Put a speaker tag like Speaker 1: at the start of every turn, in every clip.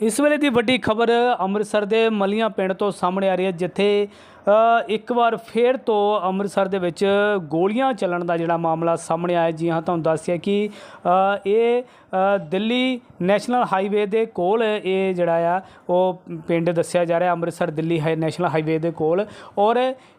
Speaker 1: ਇਸ ਵੇਲੇ ਦੀ ਵੱਡੀ ਖਬਰ ਅੰਮ੍ਰਿਤਸਰ ਦੇ ਮਲੀਆਂ ਪਿੰਡ ਤੋਂ ਸਾਹਮਣੇ ਆ ਰਹੀ ਹੈ, ਜਿੱਥੇ ਇੱਕ ਵਾਰ ਫੇਰ ਤੋਂ ਅੰਮ੍ਰਿਤਸਰ ਦੇ ਵਿੱਚ ਗੋਲੀਆਂ ਚੱਲਣ ਦਾ ਜਿਹੜਾ ਮਾਮਲਾ ਸਾਹਮਣੇ ਆਇਆ ਜੀ ਹਾਂ, ਤੁਹਾਨੂੰ ਦੱਸਿਆ ਕਿ ਇਹ ਦਿੱਲੀ ਨੈਸ਼ਨਲ ਹਾਈਵੇ ਦੇ ਕੋਲ ਇਹ ਜਿਹੜਾ ਆ, ਉਹ ਪਿੰਡ ਦੱਸਿਆ ਜਾ ਰਿਹਾ Amritsar Delhi high, national highway ਦੇ ਕੋਲ। ਔਰ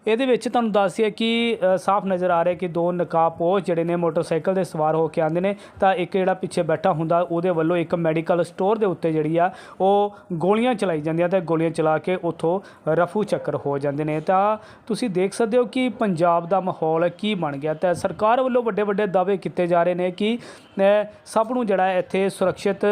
Speaker 1: ਇਹਦੇ ਵਿੱਚ ਤੁਹਾਨੂੰ ਦੱਸਿਆ ਕਿ ਸਾਫ਼ ਨਜ਼ਰ ਆ ਰਿਹਾ ਕਿ ਦੋ ਨਕਾਬਪੋਸ਼ ਜਿਹੜੇ ਨੇ ਮੋਟਰਸਾਈਕਲ ਦੇ ਸਵਾਰ ਹੋ ਕੇ ਆਉਂਦੇ ਨੇ। ਤਾਂ ਇੱਕ ਜਿਹੜਾ ਪਿੱਛੇ ਬੈਠਾ ਹੁੰਦਾ, ਉਹਦੇ ਵੱਲੋਂ ਇੱਕ ਮੈਡੀਕਲ ਸਟੋਰ ਦੇ ਉੱਤੇ ਜਿਹੜੀ ਆ, ਉਹ ਗੋਲੀਆਂ ਚਲਾਈ ਜਾਂਦੀਆਂ ਤੇ ਗੋਲੀਆਂ ਚਲਾ ਕੇ ਉੱਥੋਂ ਰਫੂ ਚੱਕਰ ਹੋ ਜਾਂਦੇ ਨੇ। ਤਾਂ ਤੁਸੀਂ ਦੇਖ ਸਕਦੇ ਹੋ ਕਿ ਪੰਜਾਬ ਦਾ ਮਾਹੌਲ ਕੀ ਬਣ ਗਿਆ। ਤਾਂ ਸਰਕਾਰ ਵੱਲੋਂ ਵੱਡੇ ਵੱਡੇ ਦਾਅਵੇ ਕੀਤੇ ਜਾ ਰਹੇ ਨੇ ਕਿ ਸਭ ਨੂੰ ਜਿਹੜਾ ਇੱਥੇ ਸੁਰੱਖਿਅਤ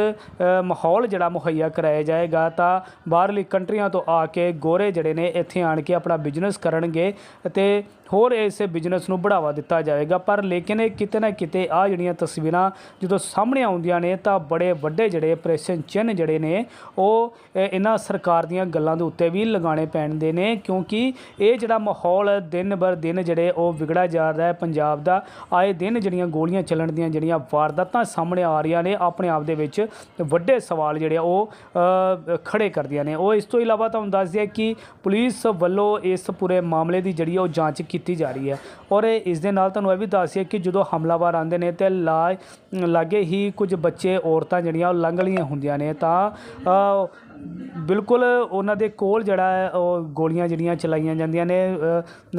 Speaker 1: ਮਾਹੌਲ ਜਿਹੜਾ ਮੁਹੱਈਆ ਕਰਾਇਆ ਜਾਏਗਾ, ਤਾਂ ਬਾਹਰਲੀ ਕੰਟਰੀਆਂ ਤੋਂ ਆ ਕੇ ਗੋਰੇ ਜਿਹੜੇ ਨੇ ਇੱਥੇ ਆਣ ਕੇ ਆਪਣਾ ਬਿਜ਼ਨਸ ਕਰਨਗੇ ਅਤੇ ਹੋਰ ਇਸ ਬਿਜ਼ਨਸ ਨੂੰ ਬੜਾਵਾ ਦਿੱਤਾ ਜਾਵੇਗਾ। ਪਰ ਲੇਕਿਨ ਇਹ ਕਿਤੇ ਨਾ ਕਿਤੇ ਆ ਜਿਹੜੀਆਂ ਤਸਵੀਰਾਂ ਜਦੋਂ ਸਾਹਮਣੇ ਆਉਂਦੀਆਂ ਨੇ ਤਾਂ ਬੜੇ ਵੱਡੇ ਜਿਹੜੇ ਆਪਰੇਸ਼ਨ ਚਿੰਨ੍ਹ ਜਿਹੜੇ ਨੇ ਉਹ ਇਹਨਾਂ ਸਰਕਾਰ ਦੀਆਂ ਗੱਲਾਂ ਦੇ ਉੱਤੇ ਵੀ ਲਗਾਉਣੇ ਪੈਣਦੇ ਨੇ। ਕਿਉਂਕਿ ਇਹ ਜਿਹੜਾ ਮਾਹੌਲ ਦਿਨ ਬਰ ਦਿਨ ਜਿਹੜੇ ਉਹ ਵਿਗੜਾ ਜਾ ਰਿਹਾ ਹੈ ਪੰਜਾਬ ਦਾ ਆਏ ਦਿਨ ਜਿਹੜੀਆਂ ਗੋਲੀਆਂ ਚੱਲਣ ਦੀਆਂ ਜਿਹੜੀਆਂ ਵਾਰਦਾਤਾਂ ਸਾਹਮਣੇ ਆ ਰਹੀਆਂ ਨੇ ਆਪਣੇ ਆਪ ਦੇ ਵਿੱਚ ਵੱਡੇ ਸਵਾਲ ਜਿਹੜੇ ਆ ਉਹ ਅ, ਖੜੇ ਕਰਦੀਆਂ ਨੇ। ਉਹ ਇਸ ਤੋਂ ਇਲਾਵਾ ਤੁਹਾਨੂੰ ਦੱਸ ਦਿਆ ਕਿ ਪੁਲਿਸ ਵੱਲੋਂ ਇਸ ਪੂਰੇ ਮਾਮਲੇ ਦੀ ਜਿਹੜੀ ਉਹ ਜਾਂਚ ਕੀਤੀ ਕੀਤੀ ਜਾ ਰਹੀ ਹੈ। ਔਰ ਇਸ ਦੇ ਨਾਲ ਤੁਹਾਨੂੰ ਇਹ ਵੀ ਦੱਸ ਦਈਏ ਕਿ ਜਦੋਂ ਹਮਲਾਵਰ ਆਉਂਦੇ ਨੇ ਤੇ ਲਾ ਲਾਗੇ ਹੀ ਕੁਝ ਬੱਚੇ, ਔਰਤਾਂ ਜਿਹੜੀਆਂ ਉਹ ਲੰਘ ਲਈਆਂ ਹੁੰਦੀਆਂ ਨੇ ਤਾਂ ਬਿਲਕੁਲ ਉਹਨਾਂ ਦੇ ਕੋਲ ਜਿਹੜਾ ਹੈ ਉਹ ਗੋਲੀਆਂ ਜਿਹੜੀਆਂ ਚਲਾਈਆਂ ਜਾਂਦੀਆਂ ਨੇ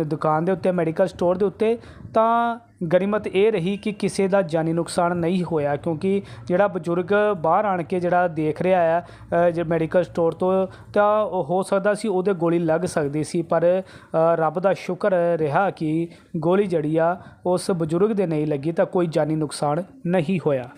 Speaker 1: ਦੁਕਾਨ ਦੇ ਉੱਤੇ, ਮੈਡੀਕਲ ਸਟੋਰ ਦੇ ਉੱਤੇ ਤਾਂ ਗਰੀਮਤ ਇਹ ਰਹੀ ਕਿ ਕਿਸੇ ਦਾ ਜਾਨੀ ਨੁਕਸਾਨ ਨਹੀਂ ਹੋਇਆ, ਕਿਉਂਕਿ ਜਿਹੜਾ ਬਜ਼ੁਰਗ ਬਾਹਰ ਆਣ ਕੇ ਜਿਹੜਾ ਦੇਖ ਰਿਹਾ ਆ ਜੇ ਮੈਡੀਕਲ ਸਟੋਰ ਤੋਂ, ਤਾਂ ਉਹ ਹੋ ਸਕਦਾ ਸੀ ਉਹਦੇ ਗੋਲੀ ਲੱਗ ਸਕਦੀ ਸੀ, ਪਰ ਰੱਬ ਦਾ ਸ਼ੁਕਰ ਰਿਹਾ ਕਿ ਗੋਲੀ ਜੜੀ ਆ, ਉਸ ਬਜ਼ੁਰਗ ਦੇ ਨਹੀਂ ਲੱਗੀ, ਤਾਂ ਕੋਈ ਜਾਨੀ ਨੁਕਸਾਨ ਨਹੀਂ ਹੋਇਆ।